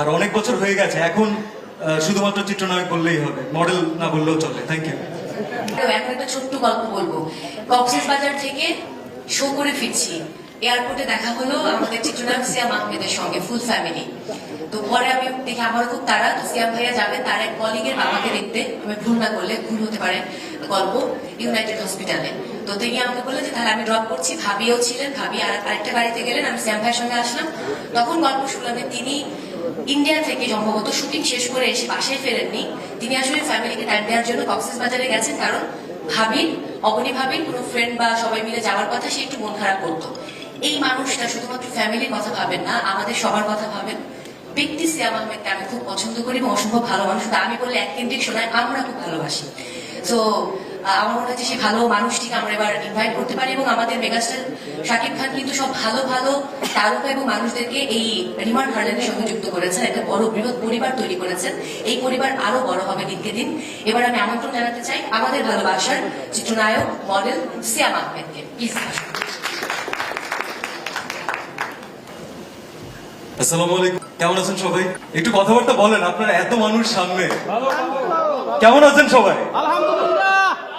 আর অনেক বছর হয়ে গেছে, এখন শুধুমাত্র চিত্রনায়ক বললেই হবে, মডেল না বললেও চলে। থ্যাংক ইউ এখন একটা ছোট্ট গল্প বলব। কক্সেস বাজার থেকে শো করে ফিরছি। এয়ারপোর্টে দেখা হলো আমাদের সিয়াম আহমেদের সঙ্গে, ফুল ফ্যামিলি। তো পরে আমি দেখি আমার খুব তারা তো সিয়াম ভাইয়া যাবে তার এক কলিগের বাবাকে দেখতে। আমি ভুল না করলে ভুল হতে পারে গল্প ইউনাইটেড হসপিটালে তো তিনি আমাকে বললেন যে, তাহলে আমি ড্রপ করছি। ভাবিও ছিলেন, ভাবি আর আরেকটা বাড়িতে গেলেন, আমি শ্যাম ভাইয়ের সঙ্গে আসলাম। তখন গল্প শুনলাম তিনি ইন্ডিয়া থেকে সম্ভবত শুটিং শেষ করে এসে বাসায় ফেরেননি। তিনি আসলে ফ্যামিলিকে টাইম দেওয়ার জন্য কক্সেস বাজারে গেছেন কারণ ভাবির, অবনী ভাবির কোনো ফ্রেন্ড বা সবাই মিলে যাওয়ার কথা সে একটু মন খারাপ করতো। এই মানুষটা শুধুমাত্র ফ্যামিলির কথা ভাবেন না, আমাদের সবার কথা ভাবেন। ব্যক্তি সিয়াম আহমেদকে আমি খুব পছন্দ করি এবং অসম্ভব ভালো মানুষ আমি বললে এক কেন্দ্রিক শোনায় আমরা খুব ভালোবাসি। তো আমার মনে হচ্ছে সেই ভালো মানুষটিকে আমরা এবার ইনভাইট করতে পারি এবং আমাদের মেগাস্টার শাকিব খান কিন্তু সব ভালো ভালো তারকা এবং মানুষদেরকে এই রিমার সঙ্গে যুক্ত করেছেন একটা বড় বৃহৎ পরিবার তৈরি করেছেন। এই পরিবার আরও বড় হবে দিনকে দিন। এবার আমি আমন্ত্রণ জানাতে চাই আমাদের ভালোবাসার চিত্রনায়ক মডেল সিয়াম আহমেদকে। প্লিজ আসসালামু আলাইকুম। কেমন আছেন সবাই? একটু কথাবার্তা বলেন আপনারা এত মানুষ সামনে। কেমন আছেন সবাই? আলহামদুলিল্লাহ।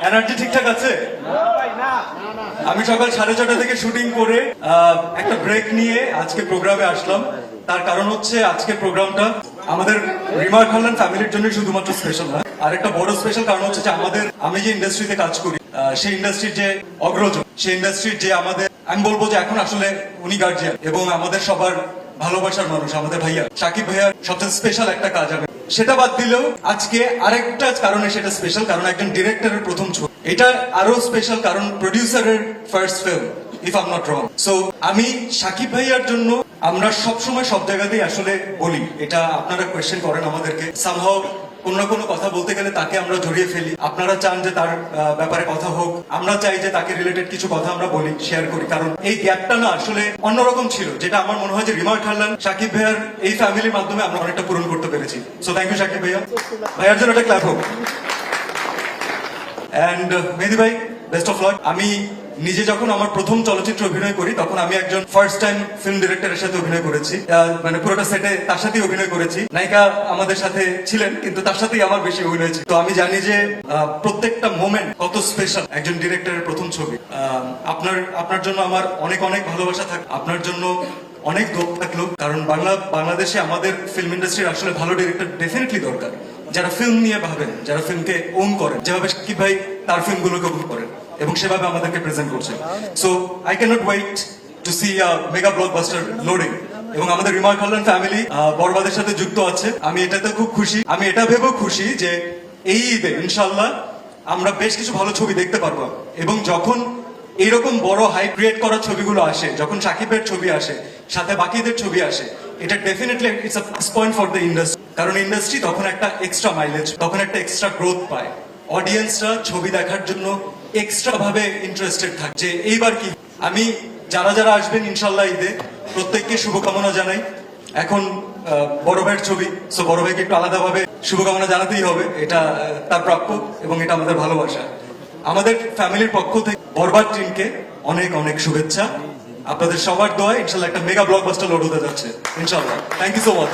এনার্জি ঠিকঠাক আছে? আমি সকাল সাড়ে ছটা থেকে শুটিং করে একটা ব্রেক নিয়ে আজকে প্রোগ্রামে আসলাম। তার কারণ হচ্ছে আজকের প্রোগ্রামটা আমাদের রিমার খানলান ফ্যামিলির জন্য শুধুমাত্র স্পেশাল না। আর একটা বড় স্পেশাল কারণ হচ্ছে যে আমাদের, আমি যে ইন্ডাস্ট্রিতে কাজ করি সেই ইন্ডাস্ট্রির যে অগ্রজ সেই ইন্ডাস্ট্রির যে আমাদের, আমি বলব যে এখন আসলে উনি গার্জিয়ান এবং আমাদের সবার ভালোবাসার মানুষ, আমাদের ভাইয়া, সাকিব ভাইয়ার সবচেয়ে স্পেশাল একটা কাজ আমি সেটা বাদ দিলেও আজকে আরেকটা কারণে সেটা স্পেশাল কারণ একজন ডিরেক্টরের প্রথম ছবি। এটা আরও স্পেশাল কারণ প্রডিউসারের first film if I'm not wrong so আমি সাকিব ভাইয়ার জন্য আমরা সব সময় সব জায়গাতেই আসলে বলি, এটা আপনারা কোয়েশ্চেন করেন আমাদেরকে। সামহাও কোন না কোনো কথা বলতে গেলে তাকে আমরা জড়িয়ে ফেলি। আপনারা চান যে তার ব্যাপারে কথা হোক আমরা চাই যে তাকে রিলেটেড কিছু কথা আমরা বলি শেয়ার করি। কারণ এই গ্যাপটা না আসলে অন্যরকম ছিল, যেটা আমার মনে হয় যে রিমার খাল্লান সাকিব ভাইয়ার এই ফ্যামিলির মাধ্যমে আমরা অনেকটা পূরণ করতে পেরেছি। সো থ্যাংক ইউ সাকিব ভাইয়া। ভাইয়ার জন্য একটা ক্লাব হোক। অ্যান্ড মেহেদি ভাই বেস্ট অফ লাক আমি নিজে যখন আমার প্রথম চলচ্চিত্র অভিনয় করি, তখন আমি একজন ফার্স্ট টাইম ফিল্ম ডিরেক্টরের সাথে অভিনয় করেছি। মানে পুরোটা সেটে তার সাথেই অভিনয় করেছি। নায়িকা আমাদের সাথে ছিলেন, কিন্তু তার সাথেই আমার বেশি অভিনয় ছিল। তো আমি জানি যে প্রত্যেকটা মোমেন্ট কত স্পেশাল একজন ডিরেক্টরের প্রথম ছবি। আপনার আপনার জন্য আমার অনেক অনেক ভালোবাসা থাকে আপনার জন্য অনেক দোষ থাকল, কারণ বাংলা, বাংলাদেশে আমাদের ফিল্ম ইন্ডাস্ট্রির আসলে ভালো ডিরেক্টর ডেফিনেটলি দরকার। যারা ফিল্ম নিয়ে ভাবেন, যারা ফিল্মকে ওন করেন, যেভাবে কি ভাই তার ফিল্মগুলোকে ওন করেন। এবং সেভাবে আমাদেরকে প্রেজেন্ট করছেন so I can't wait to see mega blockbuster loading এবং আমাদের রিমার খাল্লান ফ্যামিলি বরবাদের সাথে যুক্ত আছে। আমি এটাতে খুব খুশি। আমি এটা ভেবেও খুশি যে এই ঈদে ইনশাল্লাহ আমরা বেশ কিছু ভালো ছবি দেখতে পারব। এবং যখন এইরকম বড় হাই ক্রিয়েট করা ছবিগুলো আসে, যখন সাকিবের ছবি আসে, সাথে বাকিদের ছবি আসে, এটা definitely it's a plus point for the industry কারণ ইন্ডাস্ট্রি তখন একটা এক্সট্রা মাইলেজ তখন একটা এক্সট্রা গ্রোথ পায়। অডিয়েন্সরা ছবি দেখার জন্য এক্সট্রা ভাবে ইন্টারেস্টেড থাকে যে এইবার কি? আমি যারা যারা আসবেন ইনশাল্লাহ ঈদে, প্রত্যেককে শুভকামনা জানাই। এখন বড় ভাইয়ের ছবি সো বড় ভাইকে একটু আলাদাভাবে শুভকামনা জানাতেই হবে। এটা তার প্রাপ্য এবং এটা আমাদের ভালোবাসা। আমাদের ফ্যামিলির পক্ষ থেকে বরবার টিমকে অনেক অনেক শুভেচ্ছা। আপনাদের সবার দোয়া ইনশাল্লাহ একটা মেগা ব্লকবাস্টার লোড হতে যাচ্ছে, ইনশাল্লাহ। Thank you so much